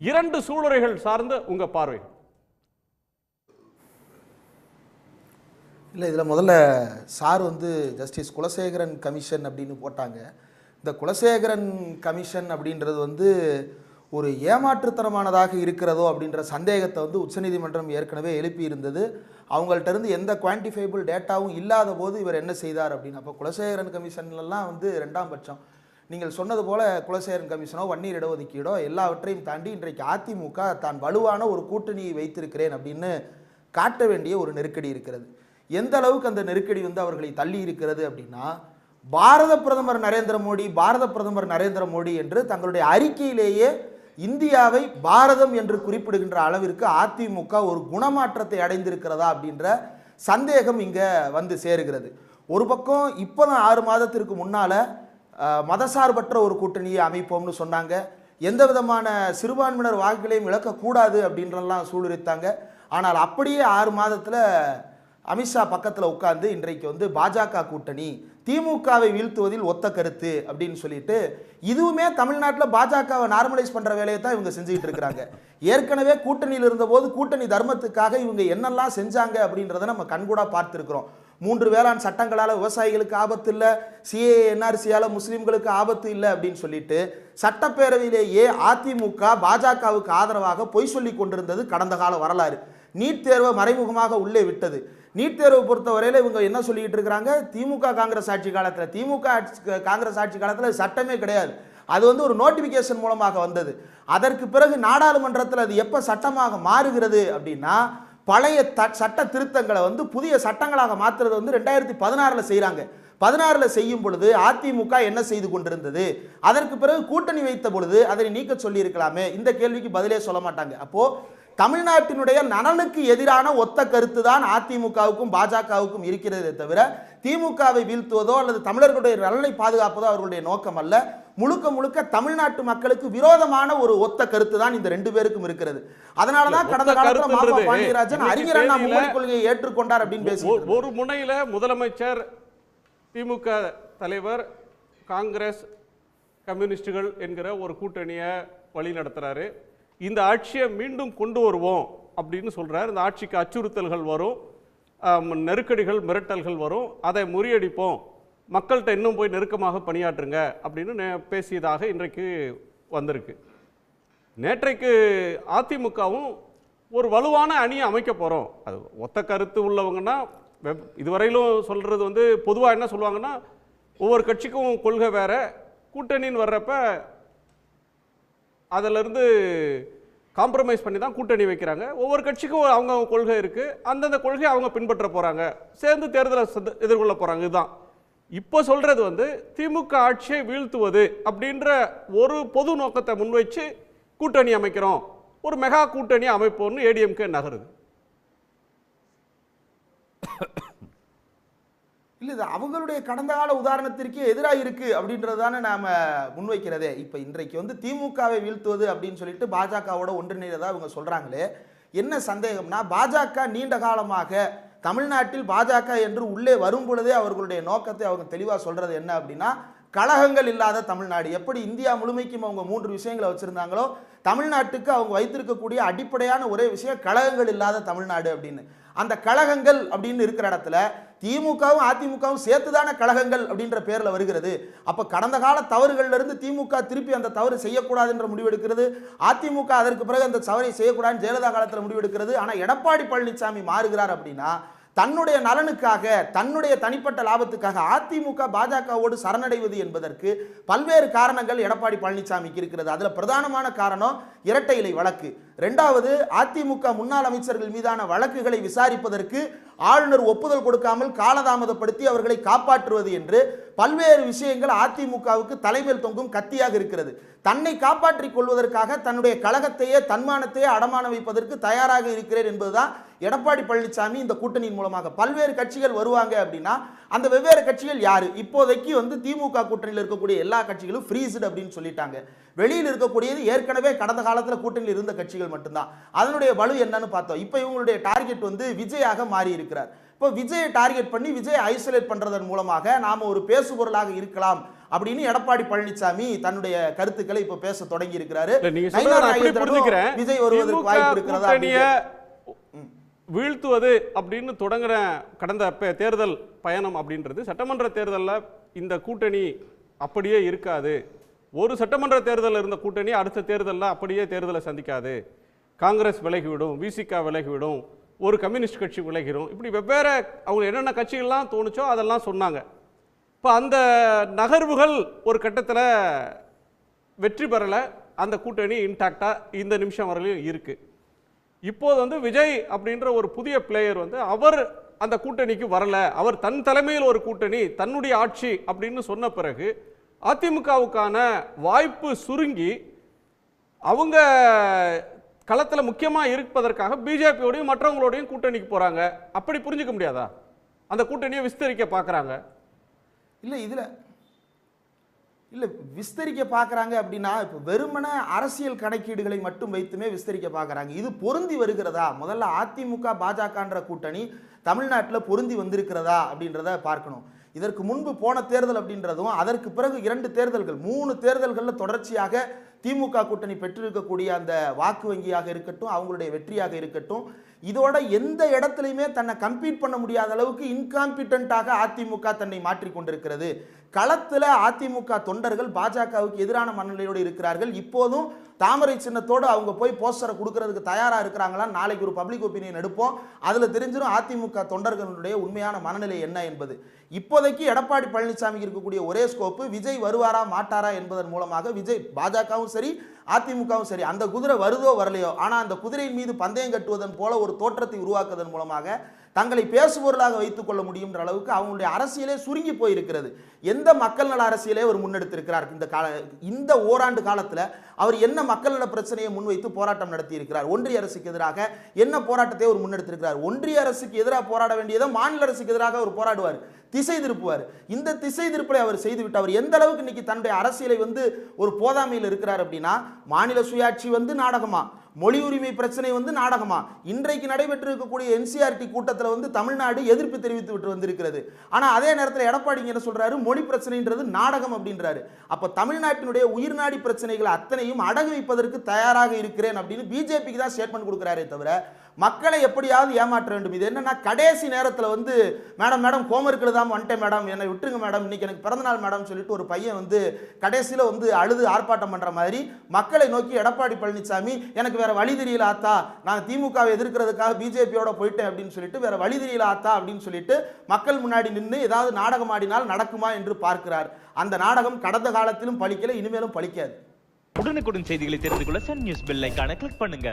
இரண்டு சூளுரைகள் சார்ந்த உங்க பார்வை. இல்லை இதில் முதல்ல சார் வந்து ஜஸ்டிஸ் குலசேகரன் கமிஷன் அப்படின்னு போட்டாங்க. இந்த குலசேகரன் கமிஷன் அப்படின்றது வந்து ஒரு ஏமாற்றுத்தனமானதாக இருக்கிறதோ அப்படின்ற சந்தேகத்தை வந்து உச்சநீதிமன்றம் ஏற்கனவே எழுப்பி இருந்தது அவங்கள்ட்ட இருந்து எந்த குவான்டிஃபைபிள் டேட்டாவும் இல்லாத போது இவர் என்ன செய்தார் அப்படின்னு. அப்போ குலசேகரன் கமிஷன்லலாம் வந்து ரெண்டாம் பட்சம். நீங்கள் சொன்னது போல குலசேகரன் கமிஷனோ வன்னீர் இடஒதுக்கீடோ எல்லாவற்றையும் தாண்டி இன்றைக்கு அதிமுக தான் வலுவான ஒரு கூட்டணியை வைத்திருக்கிறேன் அப்படின்னு காட்ட வேண்டிய ஒரு நெருக்கடி இருக்கிறது. எந்த அளவுக்கு அந்த நெருக்கடி வந்து அவர்களை தள்ளி இருக்கிறது அப்படின்னா பாரத பிரதமர் நரேந்திர மோடி பாரத பிரதமர் நரேந்திர மோடி என்று தங்களுடைய அறிக்கையிலேயே இந்தியாவை பாரதம் என்று குறிப்பிடுகின்ற அளவிற்கு அதிமுக ஒரு குணமாற்றத்தை அடைந்திருக்கிறதா அப்படின்ற சந்தேகம் இங்கே வந்து சேருகிறது. ஒரு பக்கம் இப்போ தான் ஆறு மாதத்திற்கு முன்னால் மதசார்பற்ற ஒரு கூட்டணியை அமைப்போம்னு சொன்னாங்க. எந்த விதமான சிறுபான்மையினர் வாக்குகளையும் இழக்கக்கூடாது அப்படின்றலாம் சூளுரித்தாங்க. ஆனால் அப்படியே ஆறு மாதத்தில் அமித்ஷா பக்கத்தில் உட்காந்து இன்றைக்கு வந்து பாஜக கூட்டணி திமுகவை வீழ்த்துவதில் ஒத்த கருத்து அப்படின்னு சொல்லிட்டு இதுவுமே தமிழ்நாட்டில் பாஜகவை நார்மலைஸ் பண்ணுற வேலையை தான் இவங்க செஞ்சுக்கிட்டு இருக்கிறாங்க. ஏற்கனவே கூட்டணியில் இருந்தபோது கூட்டணி தர்மத்துக்காக இவங்க என்னெல்லாம் செஞ்சாங்க அப்படின்றத நம்ம கண்கூடாக பார்த்துருக்குறோம். மூன்று வேளாண் சட்டங்களால் விவசாயிகளுக்கு ஆபத்து இல்லை சிஏ என்ஆர்சியால் முஸ்லீம்களுக்கு ஆபத்து இல்லை அப்படின்னு சொல்லிட்டு சட்டப்பேரவையிலேயே அதிமுக பாஜகவுக்கு ஆதரவாக பொய் சொல்லி கொண்டிருந்தது கடந்த கால வரலாறு. நீட் தேர்வை மறைமுகமாக உள்ளே விட்டது. நீட் தேர்வை பொறுத்தவரையில் இவங்க என்ன சொல்லிட்டு இருக்கிறாங்க? திமுக காங்கிரஸ் ஆட்சி காலத்தில் திமுக ஆட்சி- காங்கிரஸ் ஆட்சி காலத்தில் சட்டமே கிடையாது. அது வந்து ஒரு நோட்டிஃபிகேஷன் மூலமாக வந்தது. அதற்கு பிறகு நாடாளுமன்றத்தில் அது எப்போ சட்டமாக மாறுகிறது அப்படின்னா பழைய த சட்ட திருத்தங்களை வந்து புதிய சட்டங்களாக மாற்றுறது வந்து ரெண்டாயிரத்தி பதினாறில் செய்கிறாங்க பதினாறில் செய்யும் பொழுது அதிமுக என்ன செய்து கொண்டிருந்தது? அதற்கு பிறகு கூட்டணி வைத்த பொழுது அதனை நீக்க சொல்லியிருக்கலாமே. இந்த கேள்விக்கு பதிலே சொல்ல மாட்டாங்க. அப்போது தமிழ்நாட்டினுடைய நலனுக்கு எதிரான ஒத்த கருத்து தான் அதிமுகவுக்கும் பாஜகவுக்கும் இருக்கிறதே தவிர திமுகவை வீழ்த்துவதோ அல்லது தமிழர்களுடைய நலனை பாதுகாப்பதோ அவர்களுடைய நோக்கம் அல்ல. முழுக்க முழுக்க தமிழ்நாட்டு மக்களுக்கு விரோதமான ஒரு ஒத்த கருத்து தான் இந்த ரெண்டு பேருக்கும் இருக்கிறது. அதனால தான் கடந்த காலத்துல கருத்துன்றது பாண்டியராஜன் அறிஞர் அண்ணா மும்மொழி கொள்கையை ஏற்றுக்கொண்டார் அப்படின்னு பேசி ஒரு- முனையில முதலமைச்சர் திமுக தலைவர் காங்கிரஸ் கம்யூனிஸ்டுகள் என்கிற ஒரு கூட்டணியை வழி நடத்துறாரு. இந்த ஆட்சியை மீண்டும் கொண்டு வருவோம் அப்படின்னு சொல்றாரு. இந்த ஆட்சிக்கு அச்சுறுத்தல்கள் வரும். நெருக்கடிகள் மிரட்டல்கள் வரும். அதை முறியடிப்போம். மக்கள்கிட்ட இன்னும் போய் நெருக்கமாக பணியாற்றுங்க அப்படின்னு பேசியதாக இன்றைக்கு வந்திருக்கு. நேற்றைக்கு அதிமுகவும் ஒரு வலுவான அணியை அமைக்க போகிறோம் அது ஒத்த கருத்து உள்ளவங்கன்னா வெப்- இதுவரையிலும் சொல்கிறது வந்து பொதுவாக என்ன சொல்லுவாங்கன்னா ஒவ்வொரு கட்சிக்கும் கொள்கை வேறு கூட்டணின்னு வர்றப்ப அதிலிருந்து காம்ப்ரமைஸ் பண்ணி தான் கூட்டணி வைக்கிறாங்க. ஒவ்வொரு கட்சிக்கும் அவங்க கொள்கை இருக்குது அந்தந்த கொள்கையை அவங்க பின்பற்ற போகிறாங்க சேர்ந்து தேர்தலை எதிர்கொள்ள போகிறாங்க இதுதான். இப்போ சொல்கிறது வந்து திமுக ஆட்சியை வீழ்த்துவது அப்படின்ற ஒரு பொது நோக்கத்தை முன்வைச்சு கூட்டணி அமைக்கிறோம். ஒரு மெகா கூட்டணி அமைப்போம்னு ஏடிஎம்கே நகருது. இல்லை இது அவங்களுடைய கடந்த கால உதாரணத்திற்கு எதிராக இருக்கு அப்படின்றது தானே நாம முன்வைக்கிறதே. இப்போ இன்றைக்கு வந்து திமுகவை வீழ்த்துவது அப்படின்னு சொல்லிட்டு பாஜகவோட ஒன்றிணைறதா இவங்க சொல்றாங்களே. என்ன சந்தேகம்னா பாஜக நீண்ட காலமாக தமிழ்நாட்டில் பாஜக என்று உள்ளே வரும் பொழுதே அவர்களுடைய நோக்கத்தை அவங்க தெளிவாக சொல்கிறது என்ன அப்படின்னா கழகங்கள் இல்லாத தமிழ்நாடு. எப்படி இந்தியா முழுமைக்கும் அவங்க மூன்று விஷயங்களை வச்சுருந்தாங்களோ தமிழ்நாட்டுக்கு அவங்க வைத்திருக்கக்கூடிய அடிப்படையான ஒரே விஷயம் கழகங்கள் இல்லாத தமிழ்நாடு அப்படின்னு. அந்த கழகங்கள் அப்படின்னு இருக்கிற இடத்துல திமுகவும் அதிமுகவும் சேர்த்துதான கழகங்கள் அப்படின்ற பேர்ல வருகிறது. அப்போ கடந்த கால தவறுகள்ல இருந்து திமுக திருப்பி அந்த தவறு செய்யக்கூடாது என்ற முடிவெடுக்கிறது அதிமுக அதற்கு பிறகு அந்த தவறை செய்யக்கூடாதுன்னு ஜெயலலிதா காலத்தில் முடிவெடுக்கிறது ஆனால் எடப்பாடி பழனிசாமி மாறுகிறார் அப்படின்னா தன்னுடைய நலனுக்காக தன்னுடைய தனிப்பட்ட லாபத்துக்காக அதிமுக பாஜகவோடு சரணடைவது என்பதற்கு பல்வேறு காரணங்கள் எடப்பாடி பழனிசாமிக்கு இருக்கிறது. அதில் பிரதானமான காரணம் இரட்டை இலை வழக்கு. ரெண்டாவது அதிமுக முன்னாள் அமைச்சர்கள் மீதான வழக்குகளை விசாரிப்பதற்கு ஆளுநர் ஒப்புதல் கொடுக்காமல் காலதாமதப்படுத்தி அவர்களை காப்பாற்றுவது என்று பல்வேறு விஷயங்கள் அதிமுகவுக்கு தலைமையில் தொங்கும் கத்தியாக இருக்கிறது. தன்னை காப்பாற்றிக் கொள்வதற்காக தன்னுடைய கழகத்தையே தன்மானத்தையே அடமான வைப்பதற்கு தயாராக இருக்கிறேன் என்பதுதான் எடப்பாடி பழனிசாமி இந்த கூட்டணியின் மூலமாக. பல்வேறு கட்சிகள் வருவாங்க அப்படின்னா அந்த வெவ்வேறு கட்சிகள் யாரு? இப்போதைக்கு வந்து திமுக கூட்டணியில் இருக்கக்கூடிய எல்லா கட்சிகளும் ஃப்ரீஸ்டு அப்படின்னு சொல்லிட்டாங்க. வெளியில் இருக்கக்கூடியது ஏற்கனவே கடந்த காலத்தில் கூட்டணியில் இருந்த கட்சிகள் மட்டும்தான். அதனுடைய வலு என்னன்னு பார்த்தோம். இப்போ இவங்களுடைய டார்கெட் வந்து விஜயாக மாறி இருக்கிறார் இப்போ விஜயை டார்கெட் பண்ணி விஜய் ஐசோலேட் பண்றதன் மூலமாக நாம ஒரு பேசுபொருளாக இருக்கலாம் அப்படின்னு எடப்பாடி பழனிசாமி தன்னுடைய கருத்துக்களை இப்ப பேச தொடங்கி இருக்கிறாரு விஜய் வருவதற்கு வாய்ப்பு இருக்கிறதா வீழ்த்துவது அப்படின்னு தொடங்குற கடந்த தேர்தல் பயணம் அப்படின்றது சட்டமன்ற தேர்தல்ல இந்த கூட்டணி அப்படியே இருக்காது. ஒரு சட்டமன்ற தேர்தலில் இருந்த கூட்டணி அடுத்த தேர்தலில் அப்படியே தேர்தலை சந்திக்காது. காங்கிரஸ் விலகிவிடும் விசிகா விலகிவிடும். ஒரு கம்யூனிஸ்ட் கட்சி விளைகிறோம். இப்படி வெவ்வேறு அவங்க என்னென்ன கட்சிகள்லாம் தோணுச்சோ அதெல்லாம் சொன்னாங்க. இப்போ அந்த நகர்வுகள் ஒரு கட்டத்தில் வெற்றி பெறலை. அந்த கூட்டணி இன்டாக்டாக இந்த நிமிஷம் வரையிலும் இருக்குது இப்போது வந்து விஜய் அப்படின்ற ஒரு புதிய பிளேயர் வந்து அவர் அந்த கூட்டணிக்கு வரலை. அவர் தன் தலைமையில் ஒரு கூட்டணி தன்னுடைய ஆட்சி அப்படின்னு சொன்ன பிறகு அதிமுகவுக்கான வாய்ப்பு சுருங்கி அவங்க களத்தில் முக்கியமாக இருப்பதற்காக பிஜேபியோடையும் மற்றவங்களோடையும் கூட்டணிக்கு போகிறாங்க அப்படி புரிஞ்சுக்க முடியாதா? அந்த கூட்டணியை விஸ்தரிக்க பார்க்குறாங்க இல்லை இதில் இல்லை விஸ்தரிக்க பார்க்குறாங்க அப்படின்னா இப்போ வெறுமன அரசியல் கணக்கீடுகளை மட்டும் வைத்துமே விஸ்தரிக்க பார்க்குறாங்க இது பொருந்தி வருகிறதா? முதல்ல அதிமுக பாஜகன்ற கூட்டணி தமிழ்நாட்டில் பொருந்தி வந்திருக்கிறதா அப்படின்றத பார்க்கணும். இதற்கு முன்பு போன தேர்தல் அப்படின்றதும் அதற்கு பிறகு இரண்டு தேர்தல்கள் மூணு தேர்தல்களில் தொடர்ச்சியாக திமுக கூட்டணி பெற்றிருக்கக்கூடிய அந்த வாக்கு வங்கியாக இருக்கட்டும் அவங்களுடைய வெற்றியாக இருக்கட்டும் இதோட எந்த இடத்துலையுமே தன்னை கம்பீட் பண்ண முடியாத அளவுக்கு இன்காம்பிட்டண்ட்டாக அதிமுக தன்னை மாற்றிக்கொண்டிருக்கிறது களத்தில் அதிமுக தொண்டர்கள் பாஜகவுக்கு எதிரான மனநிலையோடு இருக்கிறார்கள். இப்போதும் தாமரை சின்னத்தோடு அவங்க போய் போஸ்டரை கொடுக்கறதுக்கு தயாராக இருக்கிறாங்களா? நாளைக்கு ஒரு பப்ளிக் ஒப்பீனியன் எடுப்போம். அதில் தெரிஞ்சிடும் அதிமுக தொண்டர்களுடைய உண்மையான மனநிலை என்ன என்பது. இப்போதைக்கு எடப்பாடி பழனிசாமிக்கு இருக்கக்கூடிய ஒரே ஸ்கோப்பு விஜய் வருவாரா மாட்டாரா என்பதன் மூலமாக விஜய் பாஜகவும் சரி அதிமுகவும் சரி அந்த குதிரை வருதோ வரலையோ ஆனால் அந்த குதிரையின் மீது பந்தயம் கட்டுவதன் போல ஒரு தோற்றத்தை உருவாக்குவதன் மூலமாக தங்களை பேசுபொருளாக வைத்துக் கொள்ள முடியுன்ற அளவுக்கு அவங்களுடைய அரசியலே சுருங்கி போயிருக்கிறது. எந்த மக்கள் நல அரசியலே அவர் முன்னெடுத்திருக்கிறார்? இந்த கால இந்த ஓராண்டு காலத்தில் அவர் என்ன மக்கள் நல பிரச்சனையை முன்வைத்து போராட்டம் நடத்தியிருக்கிறார்? ஒன்றிய அரசுக்கு எதிராக என்ன போராட்டத்தை அவர் முன்னெடுத்திருக்கிறார்? ஒன்றிய அரசுக்கு எதிராக போராட வேண்டியதை மாநில அரசுக்கு எதிராக அவர் போராடுவார். திசை திருப்புவார். இந்த திசை திருப்பலை அவர் செய்துவிட்டு அவர் எந்த அளவுக்கு இன்னைக்கு தன்னுடைய அரசியலை வந்து ஒரு போதாமையில் இருக்கிறார் அப்படின்னா மாநில சுயாட்சி வந்து நாடகமா? மொழி உரிமை பிரச்சனை வந்து நாடகமா? இன்றைக்கு நடைபெற்று இருக்கக்கூடிய என்சிஆர்டி கூட்டத்தில் வந்து தமிழ்நாடு எதிர்ப்பு தெரிவித்து விட்டு வந்திருக்கிறது. ஆனால் அதே நேரத்தில் எடப்பாடி என்ன சொல்றாரு? மொழி பிரச்சனைன்றது நாடகம் அப்படின்றாரு. அப்போ தமிழ்நாட்டினுடைய உயிர்நாடி பிரச்சனைகளை அத்தனையும் அடகு வைப்பதற்கு தயாராக இருக்கிறேன் அப்படின்னு பிஜேபிக்கு தான் ஸ்டேட்மெண்ட் கொடுக்குறாரே தவிர மக்களை எப்படியாவது ஏமாற்ற வேண்டும். இது என்னன்னா கடைசி நேரத்தில் வந்து மேடம் மேடம் ஹோம் இருக்கிறது தான் வந்துட்டேன் மேடம். என்னை விட்டுருங்க மேடம். இன்னைக்கு எனக்கு பிறந்தநாள் மேடம் சொல்லிட்டு ஒரு பையன் வந்து கடைசியில் வந்து அழுது ஆர்ப்பாட்டம் பண்ணுற மாதிரி மக்களை நோக்கி எடப்பாடி பழனிசாமி எனக்கு வேறு வழி தெரியல ஆத்தா. நான் திமுகவை எதிர்க்கிறதுக்காக பிஜேபியோட போயிட்டேன் அப்படின்னு சொல்லிட்டு வேறு வழி தெரியல ஆத்தா அப்படின்னு சொல்லிட்டு மக்கள் முன்னாடி நின்று ஏதாவது நாடகம் ஆடினால் நடக்குமா என்று பார்க்கிறார். அந்த நாடகம் கடந்த காலத்திலும் பழிக்கல இனிமேலும் பலிக்காது உடனுக்குடன் செய்திகளை தெரிந்து கொள்ள சன் நியூஸ் பெல் ஐக்கான கிளிக் பண்ணுங்க.